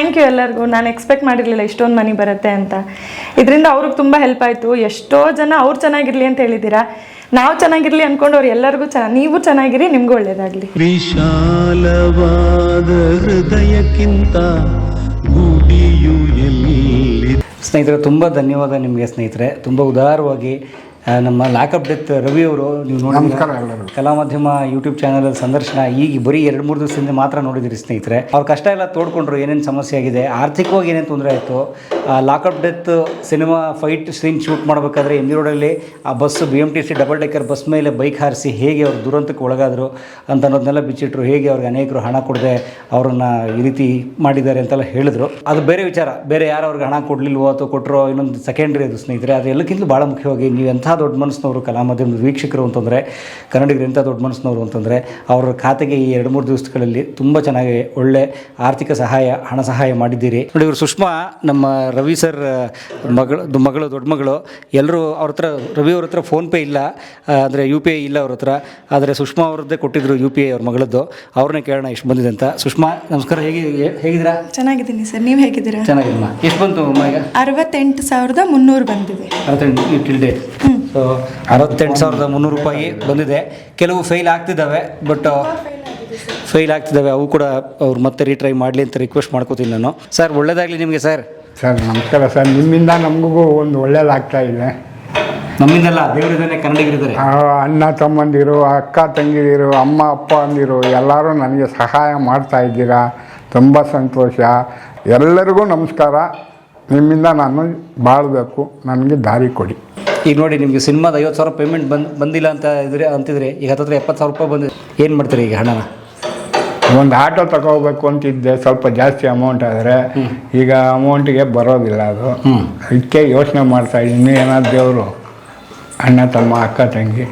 Thank you ಎಲ್ಲರಿಗೂ. ನಾನು expect ಮಾಡಿರಲಿಲ್ಲ ಇಷ್ಟೊಂದು ಮನಿ ಬರುತ್ತೆ ಅಂತ. ಇದರಿಂದ ಅವ್ರಿಗೆ ತುಂಬ ಹೆಲ್ಪ್ ಆಯಿತು. ಎಷ್ಟೋ ಜನ ಅವ್ರು ಚೆನ್ನಾಗಿರಲಿ ಅಂತ ಹೇಳಿದ್ದೀರಾ ನಾವು ಚೆನ್ನಾಗಿರಲಿ ಅಂದ್ಕೊಂಡು ಅವ್ರು ಎಲ್ಲರಿಗೂ ಚೆನ್ನಾಗಿ ನೀವು ಚೆನ್ನಾಗಿರಿ ನಿಮಗೂ ಒಳ್ಳೇದಾಗಲಿ. ವಿಶಾಲವಾದ ಹೃದಯಕ್ಕಿಂತ ಸ್ನೇಹಿತರೆ ತುಂಬ ಧನ್ಯವಾದ ನಿಮಗೆ ಸ್ನೇಹಿತರೆ. ತುಂಬ ಉದಾರವಾಗಿ ನಮ್ಮ ಲಾಕಪ್ ಡೆತ್ ರವಿ ಅವರು ನೀವು ನೋಡಿ ಕಲಾ ಮಾಧ್ಯಮ ಯೂಟ್ಯೂಬ್ ಚಾನಲ್ ಸಂದರ್ಶನ ಈಗ ಬರೀ ಎರಡು ಮೂರು ದಿವಸದಿಂದ ಮಾತ್ರ ನೋಡಿದಿರಿ ಸ್ನೇಹಿತರೆ. ಅವ್ರ ಕಷ್ಟ ಎಲ್ಲ ತೋಡ್ಕೊಂಡ್ರು ಏನೇನು ಸಮಸ್ಯೆ ಆಗಿದೆ ಆರ್ಥಿಕವಾಗಿ ಏನೇನು ತೊಂದರೆ ಆಯಿತು lockup death cinema fight scene shoot ಮಾಡಬೇಕಾದ್ರೆ ಎಂ ರೋಡಲ್ಲಿ ಆ bus B M T C double decker bus ಮೇಲೆ ಬೈಕ್ ಹಾರಿಸಿ ಹೇಗೆ ಅವ್ರು ದುರಂತಕ್ಕೆ ಒಳಗಾದರು ಅಂತ ಅನ್ನೋದನ್ನೆಲ್ಲ ಬಿಚ್ಚಿಟ್ರು ಹೇಗೆ ಅವ್ರಿಗೆ ಅನೇಕರು ಹಣ ಕೊಡದೆ ಅವರನ್ನು ಈ ರೀತಿ ಮಾಡಿದ್ದಾರೆ ಅಂತೆಲ್ಲ ಹೇಳಿದ್ರು. ಅದು ಬೇರೆ ವಿಚಾರ. ಬೇರೆ ಯಾರು ಅವ್ರಿಗೆ ಹಣ ಕೊಡಲಿಲ್ವೋ ಅಥವಾ ಕೊಟ್ಟರೋ ಇನ್ನೊಂದು ಸೆಕೆಂಡ್ರಿ ಅದು ಸ್ನೇಹಿತರೆ. ಅದು ಎಲ್ಲಕ್ಕಿಂತ ಭಾಳ ಮುಖ್ಯವಾಗಿ ನೀವು ಎಂಥ ದೊಡ್ಡ ಮನಸ್ಸಿನವರು ಕಲಾಮಾಧ್ಯಮದ ವೀಕ್ಷಕರು ಅಂತಂದರೆ ಕನ್ನಡಿಗರು ಎಂಥ ದೊಡ್ಡ ಮನಸ್ಸಿನವರು ಅಂತಂದರೆ ಅವರ ಖಾತೆಗೆ ಈ ಎರಡು ಮೂರು ದಿವಸಗಳಲ್ಲಿ ತುಂಬ ಚೆನ್ನಾಗಿ ಒಳ್ಳೆ ಆರ್ಥಿಕ ಸಹಾಯ ಹಣ ಸಹಾಯ ಮಾಡಿದ್ದೀರಿ. ನೋಡಿ ಇವರು ಸುಷ್ಮಾ ನಮ್ಮ ರವಿ ಸರ್ ಮಗಳು ಮಗಳು ದೊಡ್ಡ ಮಗಳು ಎಲ್ಲರೂ ಅವ್ರ ಹತ್ರ ರವಿ ಅವ್ರ ಹತ್ರ ಫೋನ್ಪೇ ಇಲ್ಲ ಅಂದರೆ ಯು ಪಿ ಐ ಇಲ್ಲ ಅವ್ರ ಹತ್ರ ಆದರೆ ಸುಷ್ಮಾ ಅವ್ರದ್ದೇ ಕೊಟ್ಟಿದ್ರು ಯು ಪಿ ಐ ಅವ್ರ ಮಗಳದ್ದು ಅವ್ರನ್ನೇ ಕೇಳೋಣ ಎಷ್ಟು ಬಂದಿದೆ ಅಂತ. ಸುಷ್ಮಾ ನಮಸ್ಕಾರ ಹೇಗೆ ಹೇಗಿದ್ದೀರಾ? ಚೆನ್ನಾಗಿದ್ದೀನಿ ಸರ್ ನೀವು ಹೇಗಿದ್ದೀರಾ? ಚೆನ್ನಾಗಿದ್ದಮ್ಮ ಎಷ್ಟು ಬಂತು ಅಮ್ಮ ಈಗ? ಅರವತ್ತೆಂಟು ಸಾವಿರದ ಮುನ್ನೂರು ಬಂದಿದೆ. ಅರವತ್ತೆಂಟು ಟಿಲ್ ಡೇಟ್ ಸೊ ಅರವತ್ತೆಂಟು ಸಾವಿರದ ಮುನ್ನೂರು ರೂಪಾಯಿ ಬಂದಿದೆ. ಕೆಲವು ಫೇಲ್ ಆಗ್ತಿದ್ದಾವೆ ಬಟ್ ಫೇಲ್ ಆಗ್ತಿದ್ದಾವೆ. ಅವು ಕೂಡ ಅವ್ರು ಮತ್ತೆ ರೀಟ್ರೈ ಮಾಡಲಿ ಅಂತ ರಿಕ್ವೆಸ್ಟ್ ಮಾಡ್ಕೋತೀನಿ ನಾನು. ಸರ್ ಒಳ್ಳೇದಾಗಲಿ ನಿಮಗೆ ಸರ್ ಸರ್ ನಮಸ್ಕಾರ ಸರ್ ನಿಮ್ಮಿಂದ ನಮಗೂ ಒಂದು ಒಳ್ಳೇದಾಗ್ತಾ ಇದೆ. ನಮ್ಮಿಂದಲ್ಲ ದೇವರಿದ್ದಾನೆ ಕನ್ನಡಿಗರಿದ್ದಾರೆ ಆ, ಅಣ್ಣ ತಮ್ಮಂದಿರು ಅಕ್ಕ ತಂಗಿದಿರು ಅಮ್ಮ ಅಪ್ಪ ಅಂದಿರು ಎಲ್ಲರೂ ನನಗೆ ಸಹಾಯ ಮಾಡ್ತಾ ಇದ್ದೀರಾ? ತುಂಬ ಸಂತೋಷ. ಎಲ್ಲರಿಗೂ ನಮಸ್ಕಾರ. ನಿಮ್ಮಿಂದ ನಾನು ಬಾಳಬೇಕು. ನನಗೆ ದಾರಿ ಕೊಡಿ. ಈಗ ನೋಡಿ ನಿಮಗೆ ಸಿನಿಮಾದ ಐವತ್ತು ಸಾವಿರ ಪೇಮೆಂಟ್ ಬಂದು ಬಂದಿಲ್ಲ ಅಂತ ಇದ್ರೆ ಅಂತಿದ್ರೆ ಈಗ ಹತ್ತತ್ರ ಎಪ್ಪತ್ತು ಸಾವಿರ ರೂಪಾಯಿ ಬಂದಿದೆ. ಏನು ಮಾಡ್ತೀರಿ ಈಗ ಹಣನ? ಒಂದು ಆಟೋ ತಗೋಬೇಕು ಅಂತಿದ್ದೆ ಸ್ವಲ್ಪ ಜಾಸ್ತಿ ಅಮೌಂಟ್ ಆದರೆ. ಈಗ ಅಮೌಂಟಿಗೆ ಬರೋದಿಲ್ಲ ಅದು. ಅದಕ್ಕೆ ಯೋಚನೆ ಮಾಡ್ತಾ ಇದ್ದೀನಿ ಏನಾದ್ರು ದೇವರು ಅಣ್ಣ ತಮ್ಮ ಅಕ್ಕ ತಂಗಿ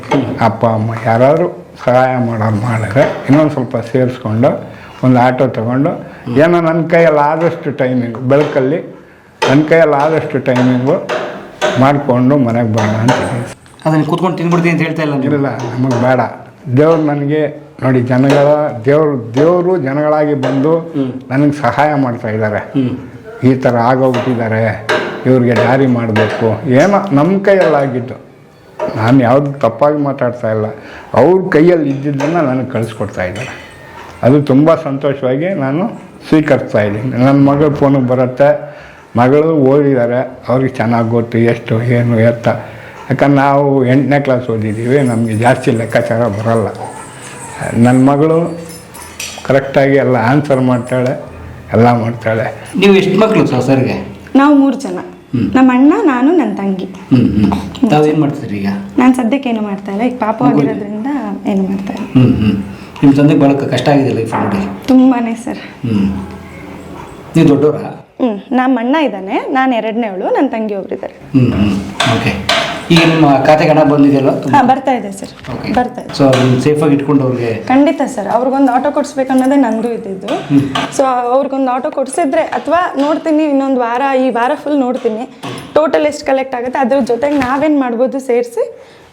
ಅಪ್ಪ ಅಮ್ಮ ಯಾರಾದರೂ ಸಹಾಯ ಮಾಡೋರು ಮಾಡಿದ್ರೆ ಇನ್ನೊಂದು ಸ್ವಲ್ಪ ಸೇರಿಸ್ಕೊಂಡು ಒಂದು ಆಟೋ ತಗೊಂಡು. ಏನೋ ನನ್ನ ಕೈಯಲ್ಲಿ ಆದಷ್ಟು ಟೈಮಿಂಗು ಬೆಳಕಲ್ಲಿ ನನ್ನ ಕೈಯಲ್ಲಿ ಆದಷ್ಟು ಟೈಮಿಂಗು ಮಾಡಿಕೊಂಡು ಮನೆಗೆ ಬರೋಣ ಅಂತ ಅದನ್ನು ಕೂತ್ಕೊಂಡು ತಿನ್ಬಿಡ್ತೀನಿ ಅಂತ ಹೇಳ್ತಾ ಇಲ್ಲ ನೀವು? ಇಲ್ಲ ನಮಗೆ ಬೇಡ. ದೇವ್ರು ನನಗೆ ನೋಡಿ ಜನಗಳ ದೇವರು ದೇವರು ಜನಗಳಾಗಿ ಬಂದು ನನಗೆ ಸಹಾಯ ಮಾಡ್ತಾ ಇದ್ದಾರೆ ಈ ಥರ ಆಗೋಗ್ಬಿಟ್ಟಿದ್ದಾರೆ ಇವ್ರಿಗೆ ದಾರಿ ಮಾಡಬೇಕು. ಏನೋ ನಮ್ಮ ಕೈಯಲ್ಲಾಗಿದ್ದು ನಾನು ಯಾವುದು ತಪ್ಪಾಗಿ ಮಾತಾಡ್ತಾ ಇಲ್ಲ. ಅವ್ರ ಕೈಯಲ್ಲಿ ಇದ್ದಿದ್ದನ್ನು ನನಗೆ ಕಳಿಸ್ಕೊಡ್ತಾ ಇದ್ದಾರೆ ಅದು ತುಂಬ ಸಂತೋಷವಾಗಿ ನಾನು ಸ್ವೀಕರಿಸ್ತಾ ಇದ್ದೀನಿ. ನನ್ನ ಮಗಳ ಫೋನಿಗೆ ಬರುತ್ತೆ. ಮಗಳು ಓದಿದ್ದಾರೆ ಅವ್ರಿಗೆ ಚೆನ್ನಾಗಿ ಗೊತ್ತು ಎಷ್ಟು ಏನು ಎತ್ತ. ಯಾಕಂದ್ರೆ ನಾವು ಎಂಟನೇ ಕ್ಲಾಸ್ ಓದಿದ್ದೀವಿ ನಮಗೆ ಜಾಸ್ತಿ ಲೆಕ್ಕಾಚಾರ ಬರೋಲ್ಲ. ನನ್ನ ಮಗಳು ಕರೆಕ್ಟಾಗಿ ಎಲ್ಲ ಆನ್ಸರ್ ಮಾಡ್ತಾಳೆ ಎಲ್ಲ ಮಾಡ್ತಾಳೆ. ನೀವು ಎಷ್ಟು ಮಕ್ಕಳು ಸರ್ಗೆ? ನಾವು ಮೂರು ಜನ. ನಮ್ಮ ಅಣ್ಣ ನಾನು ನನ್ನ ತಂಗಿ. ಹ್ಞೂ ಹ್ಞೂ ತಾವೇನು ಮಾಡ್ತೀರಿ ಈಗ? ನಾನು ಸದ್ಯಕ್ಕೆ ಏನು ಮಾಡ್ತಾ ಇಲ್ಲ. ಈಗ ಪಾಪ ಆಗಿರೋದ್ರಿಂದ ಏನು ಮಾಡ್ತಾ ಇಲ್ಲ. ಹ್ಞೂ ಹ್ಞೂ ನಿಮ್ಮ ತಂದೆಗೆ ಭಾಳ ಕಷ್ಟ ಆಗಿದೆ ಲೈಫ್ ನೋಡಿ. ತುಂಬಾನೇ ಸರ್. ಹ್ಞೂ ನೀವು ದೊಡ್ಡವರಾ? ಹ್ಞೂ ನಮ್ಮ ಅಣ್ಣ ಇದ್ದಾನೆ ನಾನು ಎರಡನೇವಳು ನನ್ನ ತಂಗಿ ಒಬ್ರಿದ್ದಾರೆ ಹ್ಞೂ ಓಕೆ ಈಗ ನಿಮ್ಮ ಖಾತೆಗೆ ಹಣ ಬಂದಿದೆಯಲ್ಲ ಹಾಂ ಬರ್ತಾ ಇದೆ ಸರ್ ಬರ್ತಾ ಇದೆ. ಸೊ ಸೇಫಾಗಿ ಇಟ್ಕೊಂಡು ಅವ್ರಿಗೆ ಖಂಡಿತ ಸರ್ ಅವ್ರಿಗೊಂದು ಆಟೋ ಕೊಡಿಸ್ಬೇಕು ಅನ್ನೋದೇ ನಂದು ಇದ್ದಿದ್ದು. ಸೊ ಅವ್ರಿಗೊಂದು ಆಟೋ ಕೊಡಿಸಿದ್ರೆ ಅಥವಾ ನೋಡ್ತೀನಿ ಇನ್ನೊಂದು ವಾರ ಈ ವಾರ ಫುಲ್ ನೋಡ್ತೀನಿ. ಟೋಟಲ್ ಎಷ್ಟು ಕಲೆಕ್ಟ್ ಆಗುತ್ತೆ ಅದ್ರ ಜೊತೆಗೆ ನಾವೇನ್ ಮಾಡ್ಬೋದು ಸೇರಿಸಿ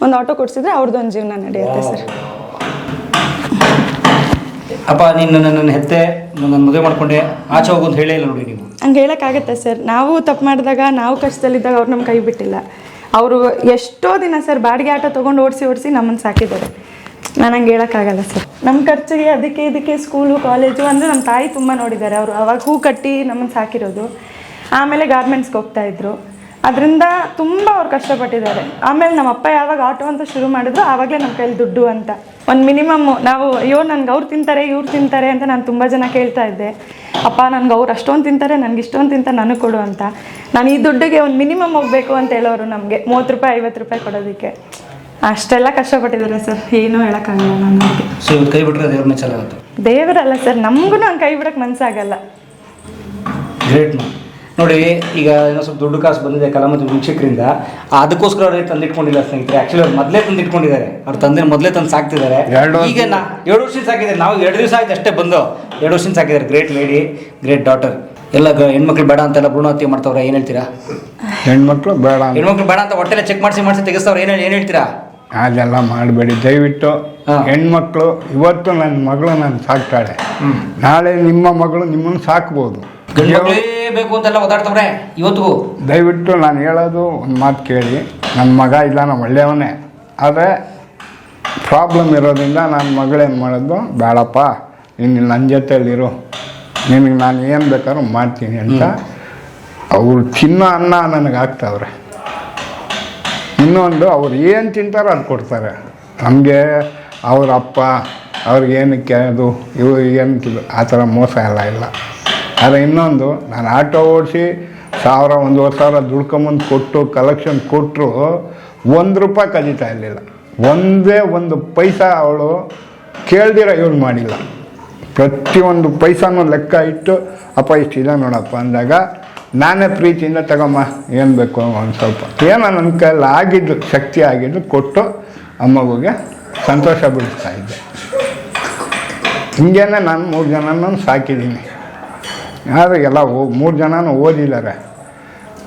ಒಂದು ಆಟೋ ಕೊಡಿಸಿದ್ರೆ ಅವ್ರದ್ದೊಂದು ಜೀವನ ನಡೆಯುತ್ತೆ ಸರ್. ಅಪ್ಪ ನೀನು ನನ್ನ ಹೆತ್ತೆ ನನ್ನ ಮದುವೆ ಮಾಡ್ಕೊಂಡೆ, ಆಚೆ ಹೋಗು ಅಂತ ಹೇಳೇ ಇಲ್ಲ ನೋಡಿ ನೀವು. ಹಂಗೆ ಹೇಳೋಕ್ಕಾಗತ್ತೆ ಸರ್. ನಾವು ತಪ್ಪು ಮಾಡಿದಾಗ, ನಾವು ಕಷ್ಟದಲ್ಲಿದ್ದಾಗ ಅವ್ರು ನಮ್ಮ ಕೈ ಬಿಟ್ಟಿಲ್ಲ. ಅವರು ಎಷ್ಟೋ ದಿನ ಸರ್ ಬಾಡಿಗೆ ಆಟೋ ತೊಗೊಂಡು ಓಡಿಸಿ ಓಡಿಸಿ ನಮ್ಮನ್ನು ಸಾಕಿದ್ದಾರೆ. ನಾನು ಹಂಗೆ ಹೇಳೋಕ್ಕಾಗಲ್ಲ ಸರ್. ನಮ್ಮ ಖರ್ಚಿಗೆ ಅದಕ್ಕೆ ಇದಕ್ಕೆ ಸ್ಕೂಲು ಕಾಲೇಜು ಅಂದರೆ ನಮ್ಮ ತಾಯಿ ತುಂಬ ನೋಡಿದ್ದಾರೆ. ಅವರು ಅವಾಗ ಹೂ ಕಟ್ಟಿ ನಮ್ಮನ್ನು ಸಾಕಿರೋದು. ಆಮೇಲೆ ಗಾರ್ಮೆಂಟ್ಸ್ಗೆ ಹೋಗ್ತಾ ಇದ್ರು. ಅದರಿಂದ ತುಂಬ ಅವ್ರು ಕಷ್ಟಪಟ್ಟಿದ್ದಾರೆ. ಆಮೇಲೆ ನಮ್ಮ ಅಪ್ಪ ಯಾವಾಗ ಆಟೋ ಅಂತ ಶುರು ಮಾಡಿದ್ರು ಆವಾಗಲೇ ನಮ್ಮ ಕೈಲಿ ದುಡ್ಡು ಅಂತ. ಒಂದು ಮಿನಿಮಮ್ ನಾವು ಅಯ್ಯೋ ನನ್ಗೆ ಅವ್ರು ತಿಂತಾರೆ ಇವ್ರು ತಿಂತಾರೆ ಅಂತ ನಾನು ತುಂಬ ಜನ ಕೇಳ್ತಾ ಇದ್ದೆ. ಅಪ್ಪ ನನ್ಗೆ ಅವ್ರು ಅಷ್ಟೊಂದು ತಿಂತಾರೆ ನನಗೆ ಇಷ್ಟೊಂದು ತಿಂತಾರೆ ನನಗೆ ಕೊಡು ಅಂತ. ನಾನು ಈ ದುಡ್ಡಿಗೆ ಒಂದು ಮಿನಿಮಮ್ ಹೋಗಬೇಕು ಅಂತ ಹೇಳೋರು ನಮಗೆ ಮೂವತ್ತು ರೂಪಾಯಿ ಐವತ್ತು ರೂಪಾಯಿ ಕೊಡೋದಕ್ಕೆ. ಅಷ್ಟೆಲ್ಲ ಕಷ್ಟಪಟ್ಟಿದ್ದಾರೆ ಸರ್ ಏನೂ ಹೇಳೋಕ್ಕಾಗಲ್ಲ ನಾನು ಕೈ ಬಿಟ್ಟರೆ ದೇವ್ರ ದೇವರಲ್ಲ ಸರ್ ನಮಗೂ ನಾನು ಕೈ ಬಿಡೋಕ್ಕೆ ಮನಸ್ಸಾಗಲ್ಲ ಗ್ರೇಟ್ ನೋಡಿ ಈಗ ಏನೋ ಸ್ವಲ್ಪ ದುಡ್ಡು ಕಾಸು ಬಂದಿದೆ ಕಲಾ ಮತ್ತು ವೀಕ್ಷಕರಿಂದ. ಅದಕ್ಕೋಸ್ಕರ ಅವರೇ ತಂದಿಟ್ಕೊಂಡಿಲ್ಲ ಸ್ನೇಹಿತರೆ. ಆಕ್ಚುಲಿ ಅವ್ರು ಮೊದಲೇ ತಂದಿಟ್ಕೊಂಡಿದ್ದಾರೆ. ಅವ್ರು ತಂದೆ ಮೊದಲೇ ತಂದು ಸಾಕ್ತಿದ್ದಾರೆ. ಈಗ ನಾ ಎರಡು ವರ್ಷ ಸಾಕಿದ್ದಾರೆ ನಾವು ಎರಡು ದಿವಸ ಆಯ್ತು ಅಷ್ಟೇ ಬಂದು. ಎರಡು ವರ್ಷ ಸಾಕಿದ್ದಾರೆ. ಗ್ರೇಟ್ ಲೇಡಿ ಗ್ರೇಟ್ ಡಾಟರ್ ಎಲ್ಲ ಹೆಣ್ಮಕ್ಳು ಬೇಡ ಅಂತೆಲ್ಲ ಭ್ರೂಣ ಹತ್ಯೆ ಮಾಡ್ತಾವ್ರೆ ಏನು ಹೇಳ್ತೀರಾ? ಹೆಣ್ಮಕ್ಳು ಬೇಡ ಹೆಣ್ಮಕ್ಳು ಬೇಡ ಅಂತ ಹೊಟ್ಟೆಲ್ಲ ಚೆಕ್ ಮಾಡಿಸಿ ಮಾಡಿಸಿ ತೆಗಿಸ್ತಾವ್ರೆ ಏನು ಏನು ಹೇಳ್ತೀರಾ? ಅದೆಲ್ಲ ಮಾಡಬೇಡಿ. ದಯವಿಟ್ಟು. ಹೆಣ್ಮಕ್ಳು ಇವತ್ತು ನನ್ನ ಮಗಳು ನಾನು ಸಾಕ್ತಾಳೆ. ನಾಳೆ ನಿಮ್ಮ ಮಗಳು ನಿಮ್ಮನ್ನು ಸಾಕ್ಬೋದು. ಗಂಡು ಮಕ್ಕಳೇ ಬೇಕು ಅಂತೆಲ್ಲ ಓದಾಡ್ತವ್ರೆ ಇವತ್ತಿಗೂ. ದಯವಿಟ್ಟು ನಾನು ಹೇಳೋದು ಒಂದು ಮಾತು ಕೇಳಿ. ನನ್ನ ಮಗ ಇಲ್ಲ ನಮ್ಮ ಒಳ್ಳೆಯವನೇ. ಆದರೆ ಪ್ರಾಬ್ಲಮ್ ಇರೋದ್ರಿಂದ ನನ್ನ ಮಗಳೇನು ಮಾಡೋದು? ಬೇಡಪ್ಪ ನೀನು ನನ್ನ ಜೊತೆಯಲ್ಲಿರು ನಿನಗೆ ನಾನು ಏನು ಬೇಕಾದ್ರೂ ಮಾಡ್ತೀನಿ ಅಂತ. ಅವ್ರು ತಿನ್ನೋ ಅನ್ನ ನನಗೆ ಹಾಕ್ತಾವ್ರೆ ಇನ್ನೊಂದು ಅವ್ರು ಏನು ತಿಂತಾರೋ ಅದು ಕೊಡ್ತಾರೆ. ನಮಗೆ ಅವ್ರ ಅಪ್ಪ ಅವ್ರಿಗೆ ಏನಕ್ಕೆ ಅದು ಇವ್ರಿಗೆ ಏನಕ್ಕೆ ಆ ಥರ ಮೋಸ ಎಲ್ಲ ಇಲ್ಲ. ಆದರೆ ಇನ್ನೊಂದು, ನಾನು ಆಟೋ ಓಡಿಸಿ ಸಾವಿರ, ಒಂದೂವರೆ ಸಾವಿರ ದುಡ್ಕೊಂಬಂದು ಕೊಟ್ಟು ಕಲೆಕ್ಷನ್ ಕೊಟ್ಟರು ಒಂದು ರೂಪಾಯಿ ಕದೀತಾ ಇರಲಿಲ್ಲ. ಒಂದೇ ಒಂದು ಪೈಸಾ ಅವಳು ಕೇಳ್ದಿರ ಯೂಸ್ ಮಾಡಿಲ್ಲ. ಪ್ರತಿಯೊಂದು ಪೈಸಾನು ಲೆಕ್ಕ ಇಟ್ಟು, ಅಪ್ಪ ಇಷ್ಟಿದೆ ನೋಡಪ್ಪ ಅಂದಾಗ, ನಾನೇ ಪ್ರೀತಿಯಿಂದ ತಗೊಮ್ಮ ಏನು ಬೇಕು ಒಂದು ಸ್ವಲ್ಪ. ಏನೋ ನನ್ನ ಕೈಯಲ್ಲಿ ಆಗಿದ್ದು, ಶಕ್ತಿ ಆಗಿದ್ದು ಕೊಟ್ಟು ಆ ಮಗುಗೆ ಸಂತೋಷ ಬಿಡಿಸ್ತಾ ಇದ್ದೆ. ಹಿಂಗೇನೆ ನಾನು ಮೂರು ಜನನೂ ಸಾಕಿದ್ದೀನಿ. ಆದರೆ ಎಲ್ಲ ಹೋಗಿ ಮೂರು ಜನನೂ ಓದಿದ್ದಾರೆ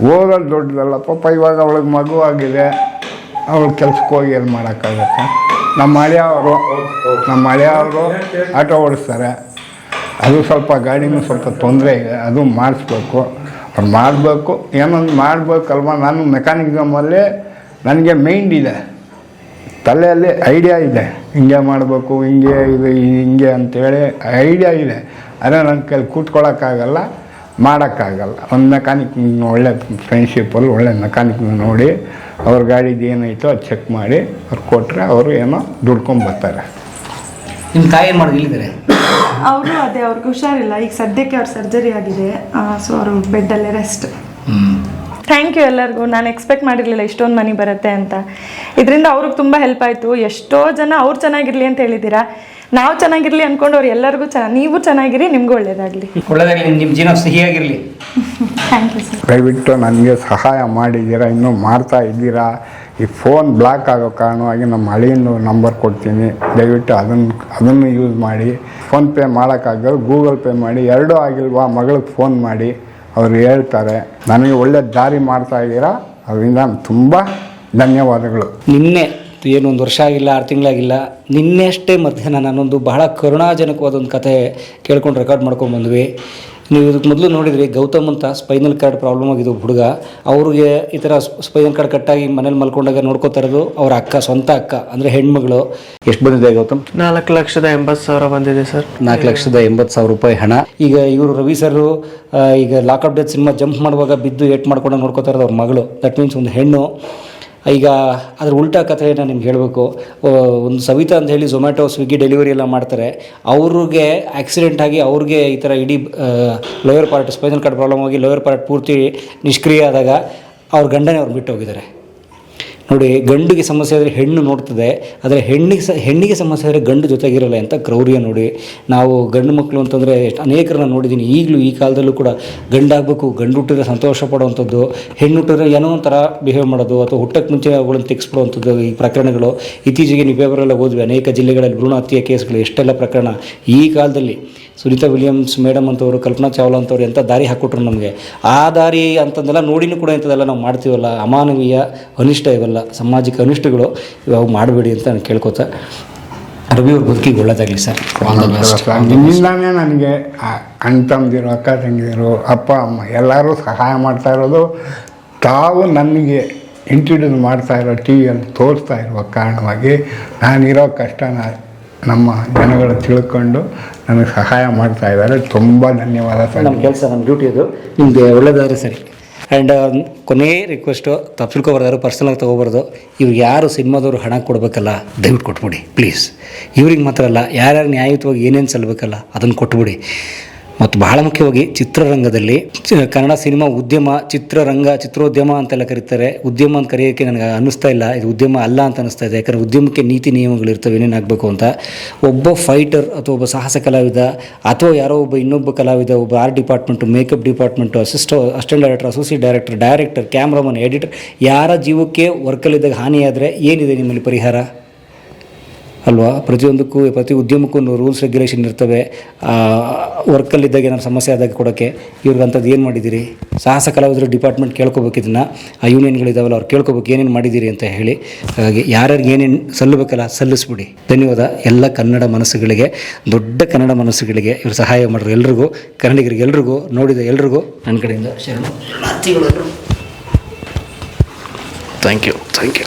ಓದೋದು ದೊಡ್ಡದಲ್ಲ ಪಾಪ ಇವಾಗ ಅವಳಿಗೆ ಮಗು ಆಗಿದೆ. ಅವಳು ಕೆಲ್ಸಕ್ಕೆ ಹೋಗಿ ಏನು ಮಾಡೋಕ್ಕಾಗತ್ತೆ? ನಮ್ಮ ಮಳೆಯವರು ನಮ್ಮ ಮಳೆಯವರು ಆಟೋ ಓಡಿಸ್ತಾರೆ. ಅದು ಸ್ವಲ್ಪ ಗಾಡಿನೂ ಸ್ವಲ್ಪ ತೊಂದರೆ ಇದೆ, ಅದು ಮಾಡಿಸ್ಬೇಕು. ಅವ್ರು ಮಾಡಬೇಕು, ಏನೊಂದು ಮಾಡಬೇಕಲ್ವ? ನಾನು ಮೆಕ್ಯಾನಿಸಮಲ್ಲೇ ನನಗೆ ಮೈಂಡ್ ಇದೆ. ತಲೆಯಲ್ಲಿ ಐಡಿಯಾ ಇದೆ. ಹಿಂಗೆ ಮಾಡಬೇಕು, ಹಿಂಗೆ ಇದು, ಹಿಂಗೆ ಅಂತೇಳಿ ಐಡಿಯಾ ಇದೆ. ಆದರೆ ನನ್ನ ಕೈಲಿ ಕೂತ್ಕೊಳ್ಳೋಕ್ಕಾಗಲ್ಲ ಮಾಡೋಕ್ಕಾಗಲ್ಲ. ಒಂದು ಮೆಕ್ಯಾನಿಕ್ ಒಳ್ಳೆ ಫ್ರೆಂಡ್ಶಿಪ್ಪಲ್ಲಿ ಒಳ್ಳೆ ಮೆಕ್ಯಾನಿಕ್ ನೋಡಿ ಅವ್ರ ಗಾಡಿದು ಏನೈತೋ ಅದು ಚೆಕ್ ಮಾಡಿ ಅವ್ರು ಕೊಟ್ಟರೆ ಅವರು ಏನೋ ದುಡ್ಕೊಂಡು ಬರ್ತಾರೆ. ನಿಮ್ಮ ತಾಯಿ ಏನು ಮಾಡೋದು ಇಲ್ಲಿದ್ದಾರೆ? ಅವರು ಅದೇ ಅವ್ರಿಗೆ ಹುಷಾರಿಲ್ಲ. ಈಗ ಸದ್ಯಕ್ಕೆ ಅವ್ರ ಸರ್ಜರಿ ಆಗಿದೆ. ಸೊ ಅವರು ಬೆಡ್ಡಲ್ಲೇ ರೆಸ್ಟ್ ಥ್ಯಾಂಕ್ ಯು ಎಲ್ಲರಿಗೂ. ನಾನು ಎಕ್ಸ್ಪೆಕ್ಟ್ ಮಾಡಿರಲಿಲ್ಲ ಇಷ್ಟೊಂದು ಮನಿ ಬರುತ್ತೆ ಅಂತ. ಇದರಿಂದ ಅವ್ರಿಗೆ ತುಂಬ ಹೆಲ್ಪ್ ಆಯಿತು. ಎಷ್ಟೋ ಜನ ಅವ್ರು ಚೆನ್ನಾಗಿರಲಿ ಅಂತ ಹೇಳಿದ್ದೀರಾ. ನಾವು ಚೆನ್ನಾಗಿರಲಿ ಅನ್ಕೊಂಡು ಅವ್ರು ಎಲ್ಲರಿಗೂ ಚೆನ್ನಾಗಿ ನೀವು ಚೆನ್ನಾಗಿರಿ ನಿಮಗೂ ಒಳ್ಳೇದಾಗಲಿ. ಒಳ್ಳೆದಾಗಲಿ ನಿಮ್ಮ ಜೀವನ ಸಿಹಿಯಾಗಿರಲಿ ಥ್ಯಾಂಕ್ ಯು ಸರ್ ದಯವಿಟ್ಟು ನನಗೆ ಸಹಾಯ ಮಾಡಿದ್ದೀರಾ ಇನ್ನೂ ಮಾಡ್ತಾ ಇದ್ದೀರಾ? ಈ ಫೋನ್ ಬ್ಲಾಕ್ ಆಗೋ ಕಾರಣವಾಗಿ ನಮ್ಮ ಹಳೆಯನ್ನು ನಂಬರ್ ಕೊಡ್ತೀನಿ. ದಯವಿಟ್ಟು ಅದನ್ನು ಅದನ್ನು ಯೂಸ್ ಮಾಡಿ. ಫೋನ್ಪೇ ಮಾಡೋಕ್ಕಾಗಲ್ಲ ಗೂಗಲ್ ಪೇ ಮಾಡಿ. ಎರಡೂ ಆಗಿಲ್ವಾ ಮಗಳಿಗೆ ಫೋನ್ ಮಾಡಿ. ಅವರು ಹೇಳ್ತಾರೆ ನನಗೆ ಒಳ್ಳೆ ದಾರಿ ಮಾಡ್ತಾ ಇದ್ದೀರಾ? ಅದರಿಂದ ತುಂಬ ಧನ್ಯವಾದಗಳು. ನಿನ್ನೆ ಏನು ಒಂದು ವರ್ಷ ಆಗಿಲ್ಲ ಆರು ತಿಂಗಳಾಗಿಲ್ಲ ನಿನ್ನೆ ಅಷ್ಟೇ ಮಧ್ಯಾಹ್ನ ನಾನೊಂದು ಬಹಳ ಕರುಣಾಜನಕವಾದ ಒಂದು ಕತೆ ಕೇಳ್ಕೊಂಡು ರೆಕಾರ್ಡ್ ಮಾಡ್ಕೊಂಡು ಬಂದ್ವಿ. ನೀವು ಇದಕ್ಕೆ ಮೊದಲು ನೋಡಿದ್ರಿ ಗೌತಮ್ ಅಂತ ಸ್ಪೈನಲ್ ಕಾರ್ಡ್ ಪ್ರಾಬ್ಲಮ್ ಆಗಿದ್ದು ಹುಡುಗ. ಅವ್ರಿಗೆ ಈ ಥರ ಸ್ಪೈನಲ್ ಕಾರ್ಡ್ ಕಟ್ಟಾಗಿ ಮನೇಲಿ ಮಲ್ಕೊಂಡಾಗ ನೋಡ್ಕೋತಾ ಇರೋದು ಅವ್ರ ಅಕ್ಕ ಸ್ವಂತ ಅಕ್ಕ ಅಂದರೆ ಹೆಣ್ಮಗಳು. ಎಷ್ಟು ಬಂದಿದೆ ಗೌತಮ್? ನಾಲ್ಕು ಲಕ್ಷದ ಎಂಬತ್ತು ಸಾವಿರ ಬಂದಿದೆ ಸರ್. ನಾಲ್ಕು ಲಕ್ಷದ ಎಂಬತ್ತು ಸಾವಿರ ರೂಪಾಯಿ ಹಣ. ಈಗ ಇವರು ರವಿ ಸರ್ ಈಗ ಲಾಕಪ್ ಡೆತ್ ಸಿನಿಮಾ ಜಂಪ್ ಮಾಡುವಾಗ ಬಿದ್ದು ಏಟ್ ಮಾಡ್ಕೊಂಡು ನೋಡ್ಕೋತಾ ಇರೋದು ಅವ್ರ ಮಗಳು. ದಟ್ ಮೀನ್ಸ್ ಒಂದು ಹೆಣ್ಣು. ಈಗ ಅದ್ರ ಉಲ್ಟಾ ಕಥೆಯನ್ನು ನಿಮ್ಗೆ ಹೇಳಬೇಕು. ಒಂದು ಸವಿತಾ ಅಂತ ಹೇಳಿ ಝೊಮ್ಯಾಟೊ ಸ್ವಿಗ್ಗಿ ಡೆಲಿವರಿ ಎಲ್ಲ ಮಾಡ್ತಾರೆ. ಅವ್ರಿಗೆ ಆಕ್ಸಿಡೆಂಟ್ ಆಗಿ ಅವ್ರಿಗೆ ಈ ಥರ ಇಡೀ lower part spinal cord problem ಆಗಿ ಲೋಯರ್ ಪಾರ್ಟ್ ಪೂರ್ತಿ ನಿಷ್ಕ್ರಿಯ ಆದಾಗ ಅವ್ರ ಗಂಡನೇ ಅವ್ರು ಬಿಟ್ಟು ಹೋಗಿದ್ದಾರೆ. ನೋಡಿ, ಗಂಡಿಗೆ ಸಮಸ್ಯೆ ಆದರೆ ಹೆಣ್ಣು ನೋಡ್ತದೆ, ಆದರೆ ಹೆಣ್ಣಿಗೆ ಸ, ಹೆಣ್ಣಿಗೆ ಸಮಸ್ಯೆ ಆದರೆ ಗಂಡು ಜೊತೆಗಿರಲ್ಲ ಅಂತ ಕ್ರೌರ್ಯ ನೋಡಿ. ನಾವು ಗಂಡು ಮಕ್ಕಳು ಅಂತಂದರೆ ಅನೇಕರನ್ನ ನೋಡಿದ್ದೀನಿ ಈಗಲೂ ಈ ಕಾಲದಲ್ಲೂ ಕೂಡ ಗಂಡಾಗಬೇಕು ಗಂಡು ಹುಟ್ಟಿದ್ರೆ ಸಂತೋಷ ಪಡುವಂಥದ್ದು ಹೆಣ್ಣು ಹುಟ್ಟಿದ್ರೆ ಏನೋ ಒಂಥರ ಬಿಹೇವ್ ಮಾಡೋದು, ಅಥವಾ ಹುಟ್ಟಕ್ಕೆ ಮುಂಚೆ ಅವುಗಳನ್ನು ತೆಗೆಸ್ಬಿಡುವಂಥದ್ದು ಈ ಪ್ರಕರಣಗಳು. ಇತ್ತೀಚೆಗೆ ನೀವು ಪೇಪರೆಲ್ಲ ಓದ್ವಿ, ಅನೇಕ ಜಿಲ್ಲೆಗಳಲ್ಲಿ ಭ್ರೂಣ ಹತ್ಯೆ ಕೇಸ್ಗಳು, ಎಷ್ಟೆಲ್ಲ ಪ್ರಕರಣ ಈ ಕಾಲದಲ್ಲಿ. ಸುನೀತಾ ವಿಲಿಯಮ್ಸ್ ಮೇಡಮ್ ಅಂತವರು ಕಲ್ಪನಾ ಚಾವ್ಲಾ ಅಂತವ್ರು ಎಂಥ ದಾರಿ ಹಾಕ್ಕೊಟ್ರು ನಮಗೆ. ಆ ದಾರಿ ಅಂತಂದೆಲ್ಲ ನೋಡಿನೂ ಕೂಡ ಇಂಥದ್ದೆಲ್ಲ ನಾವು ಮಾಡ್ತೀವಲ್ಲ. ಅಮಾನವೀಯ ಅನಿಷ್ಟ ಇವೆಲ್ಲ ಸಾಮಾಜಿಕ ಅನಿಷ್ಟಗಳು ಇವಾಗ ಮಾಡಬೇಡಿ ಅಂತ ನಾನು ಕೇಳ್ಕೊತ. ರವಿ ಅವ್ರ ಬದುಕಿಗೆ ಒಳ್ಳೇದಾಗಲಿ ಸರ್. ನಿಮ್ಮಿಂದಾನೇ ನನಗೆ ಅಣ್ಣ ತಮ್ಮದಿರು ಅಕ್ಕ ತಂಗಿದಿರು ಅಪ್ಪ ಅಮ್ಮ ಎಲ್ಲರೂ ಸಹಾಯ ಮಾಡ್ತಾ ಇರೋದು. ತಾವು ನನಗೆ ಇಂಟ್ರಡ್ಯೂಸ್ ಮಾಡ್ತಾ ಇರೋ ಟಿ ವಿಯಲ್ಲಿ ತೋರಿಸ್ತಾ ಇರುವ ಕಾರಣವಾಗಿ ನಾನಿರೋ ಕಷ್ಟನ ನಮ್ಮ ಜನಗಳು ತಿಳ್ಕೊಂಡು ನನಗೆ ಸಹಾಯ ಮಾಡ್ತಾ ಇದ್ದಾರೆ. ತುಂಬ ಧನ್ಯವಾದ ಸರ್. ನಮ್ಮ ಕೆಲಸ ನಮ್ಮ ಡ್ಯೂಟಿ ಅದು. ನಿಮಗೆ ಒಳ್ಳೆಯದಾದ್ರೆ ಸರಿ. ಆ್ಯಂಡ್ ಕೊನೆಯ ರಿಕ್ವೆಸ್ಟು ತಪ್ಪು ತಿಳ್ಕೊಬಾರ್ದಾರು ಪರ್ಸನಲಾಗಿ ತೊಗೋಬಾರ್ದು. ಇವ್ರಿಗೆ ಯಾರು ಸಿನಿಮಾದವ್ರು ಹಣ ಕೊಡಬೇಕಲ್ಲ, ದಯವಿಟ್ಟು ಕೊಟ್ಬಿಡಿ ಪ್ಲೀಸ್ ಇವ್ರಿಗೆ ಮಾತ್ರ ಅಲ್ಲ, ಯಾರ್ಯಾರು ನ್ಯಾಯಯುತವಾಗಿ ಏನೇನು ಸಲ್ಲಬೇಕಲ್ಲ ಅದನ್ನು ಕೊಟ್ಬಿಡಿ. ಮತ್ತು ಬಹಳ ಮುಖ್ಯವಾಗಿ ಚಿತ್ರರಂಗದಲ್ಲಿ ಕನ್ನಡ ಸಿನಿಮಾ ಉದ್ಯಮ, ಚಿತ್ರರಂಗ, ಚಿತ್ರೋದ್ಯಮ ಅಂತೆಲ್ಲ ಕರೀತಾರೆ. ಉದ್ಯಮ ಅಂತ ಕರೆಯೋಕ್ಕೆ ನನಗೆ ಅನ್ನಿಸ್ತಾ ಇಲ್ಲ. ಇದು ಉದ್ಯಮ ಅಲ್ಲ ಅಂತ ಅನ್ನಿಸ್ತಾ ಇದೆ. ಯಾಕಂದರೆ ಉದ್ಯಮಕ್ಕೆ ನೀತಿ ನಿಯಮಗಳು ಇರ್ತವೆ ಏನೇನಾಗಬೇಕು ಅಂತ. ಒಬ್ಬ ಫೈಟರ್ ಅಥವಾ ಒಬ್ಬ ಸಾಹಸ ಕಲಾವಿದ ಅಥವಾ ಯಾರೋ ಒಬ್ಬ ಇನ್ನೊಬ್ಬ ಕಲಾವಿದ, ಒಬ್ಬ art department makeup department assist assistant director associate director director cameraman editor ಯಾರ ಜೀವಕ್ಕೆ ವರ್ಕಲ್ಲಿದ್ದಾಗ ಹಾನಿಯಾದರೆ ಏನಿದೆ ನಿಮ್ಮಲ್ಲಿ ಪರಿಹಾರ? ಅಲ್ವಾ? ಪ್ರತಿಯೊಂದಕ್ಕೂ ಪ್ರತಿ ಉದ್ಯಮಕ್ಕೂ ಒಂದು ರೂಲ್ಸ್ ರೆಗ್ಯುಲೇಷನ್ ಇರ್ತವೆ. ವರ್ಕಲ್ಲಿದ್ದಾಗ ಏನಾದ್ರು ಸಮಸ್ಯೆ ಆದಾಗ ಕೊಡೋಕ್ಕೆ ಇವ್ರಿಗೆ ಅಂಥದ್ದು ಏನು ಮಾಡಿದ್ದೀರಿ ಸಾಹಸ ಕಲಾವಿದರು ಡಿಪಾರ್ಟ್ಮೆಂಟ್ ಕೇಳ್ಕೊಬೇಕು ಇದನ್ನು. ಆ ಯೂನಿಯನ್ಗಳಿದಾವಲ್ಲ ಅವ್ರು ಕೇಳ್ಕೊಬೇಕು ಏನೇನು ಮಾಡಿದ್ದೀರಿ ಅಂತ ಹೇಳಿ. ಹಾಗಾಗಿ ಯಾರ್ಯಾರಿಗೆ ಏನೇನು ಸಲ್ಲಬೇಕಲ್ಲ ಸಲ್ಲಿಸ್ಬಿಡಿ. ಧನ್ಯವಾದ. ಎಲ್ಲ ಕನ್ನಡ ಮನಸ್ಸುಗಳಿಗೆ ದೊಡ್ಡ ಕನ್ನಡ ಮನಸ್ಸುಗಳಿಗೆ ಇವರು ಸಹಾಯ ಮಾಡಿದ್ರು ಎಲ್ರಿಗೂ ಕನ್ನಡಿಗರಿಗೆ ಎಲ್ರಿಗೂ ನೋಡಿದ ಎಲ್ರಿಗೂ ನನ್ನ ಕಡೆಯಿಂದ ಶರಣ. Thank you thank you